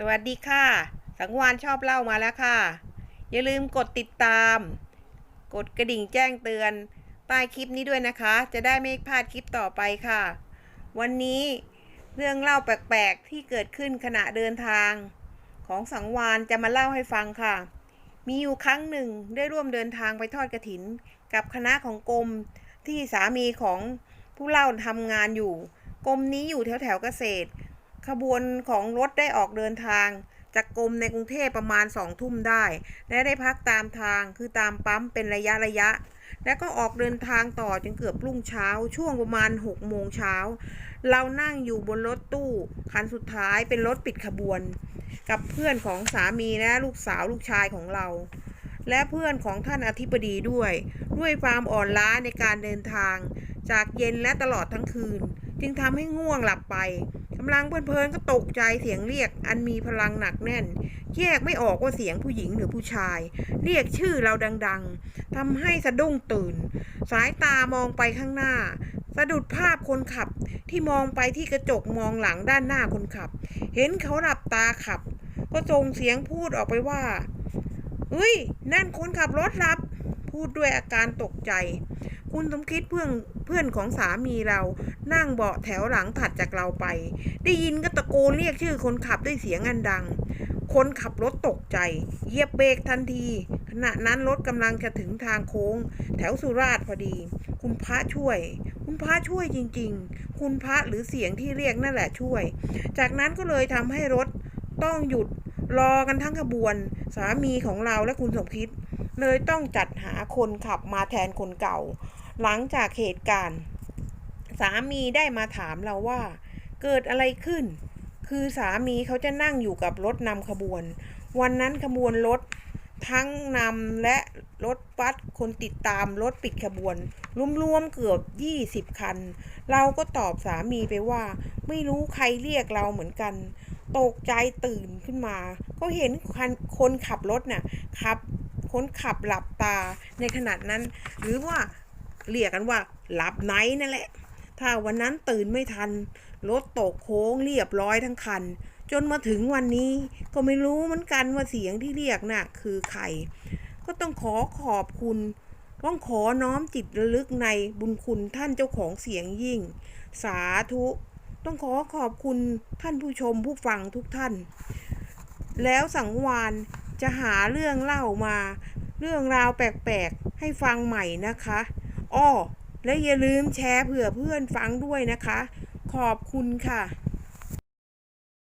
สวัสดีค่ะ สังวานชอบเล่ามาแล้วค่ะ อย่าลืมกดติดตาม กดกระดิ่งแจ้งเตือนใต้คลิปนี้ด้วยนะคะ จะได้ไม่พลาดคลิปต่อไปค่ะ วันนี้เรื่องเล่าแปลกๆที่เกิดขึ้นขณะเดินทาง ของสังวานจะมาเล่าให้ฟังค่ะ มีอยู่ครั้งหนึ่งได้ร่วมเดินทางไปทอดกระถิน กับคณะของกรมที่สามีของผู้เล่าทำงานอยู่กรมนี้อยู่แถวแถวเกษตร ขบวนของรถได้ออกเดินทาง จากกรมในกรุงเทพประมาณสองทุ่มได้ และได้พักตามทางคือตามปั๊มเป็นระยะระยะ แล้วก็ออกเดินทางต่อจนเกือบรุ่งเช้า ช่วงประมาณ6โมงเช้า เรานั่งอยู่บนรถตู้คันสุดท้ายเป็นรถปิดขบวน กับเพื่อนของสามีและลูกสาวลูกชายของเราและเพื่อนของท่านอธิบดีด้วย ด้วยความอ่อนล้าในการเดินทาง จากเย็นและตลอดทั้งคืน จึงทำให้ง่วงหลับไป กำลังเพลินๆก็ตกใจเสียงเรียกอันมีพลังหนักแน่น แยกไม่ออกว่าเสียงผู้หญิงหรือผู้ชาย เรียกชื่อเราดังๆทำให้สะดุ้งตื่น สายตามองไปข้างหน้า สะดุดภาพคนขับที่มองไปที่กระจกมองหลังด้านหน้าคนขับ เห็นเขาหลับตาขับ ก็ส่งเสียงพูดออกไปว่าเฮ้ย นั่นคนขับรถรับ พูดด้วยอาการตกใจ คุณสมคิดเพื่อนเพื่อนของสามีเรา นั่งเบาะแถวหลังถัดจากเราไป ได้ยินก็ตะโกนเรียกชื่อคนขับด้วยเสียงอันดัง คนขับรถตกใจเหยียบเบรกทันที ขณะนั้นรถกำลังจะถึงทางโค้ง แถวสุราษฎร์พอดี คุณพระช่วย คุณพระช่วยจริง ๆ คุณพระหรือเสียงที่เรียกนั่นแหละช่วย จากนั้นก็เลยทำให้รถต้องหยุดรอกันทั้งขบวน สามีของเราและคุณสมคิดเลยต้องจัดหาคนขับมาแทนคนเก่า หลังจากเหตุการณ์ สามีได้มาถามเราว่า เกิดอะไรขึ้น คือสามีเขาจะนั่งอยู่กับรถนำขบวน วันนั้นขบวนรถทั้งนำและรถบัสคนติดตามรถปิดขบวนรวมๆเกือบ 20 คัน เราก็ตอบสามีไปว่า ไม่รู้ใครเรียกเราเหมือนกัน ตกใจตื่นขึ้นมา ก็เห็นคนคนขับรถน่ะขับคนขับหลับตาในขณะนั้น หรือว่า เรียกกันว่า หลับไหนนั่นแหละ ถ้าวันนั้นตื่นไม่ทัน รถตกโค้งเรียบร้อยทั้งคัน จนมาถึงวันนี้ก็ไม่รู้เหมือนกันว่าเสียงที่เรียกน่ะคือใคร ก็ต้องขอขอบคุณต้องขอน้อมจิตระลึกในบุญคุณท่านเจ้าของเสียงยิ่ง สาธุ ต้องขอขอบคุณท่านผู้ชมผู้ฟังทุกท่าน แล้วสังวานจะหาเรื่องเล่ามา เรื่องราวแปลกๆ ให้ฟังใหม่นะคะ อ้อและอย่าลืมแชร์เผื่อเพื่อนฟังด้วยนะคะ ขอบคุณค่ะ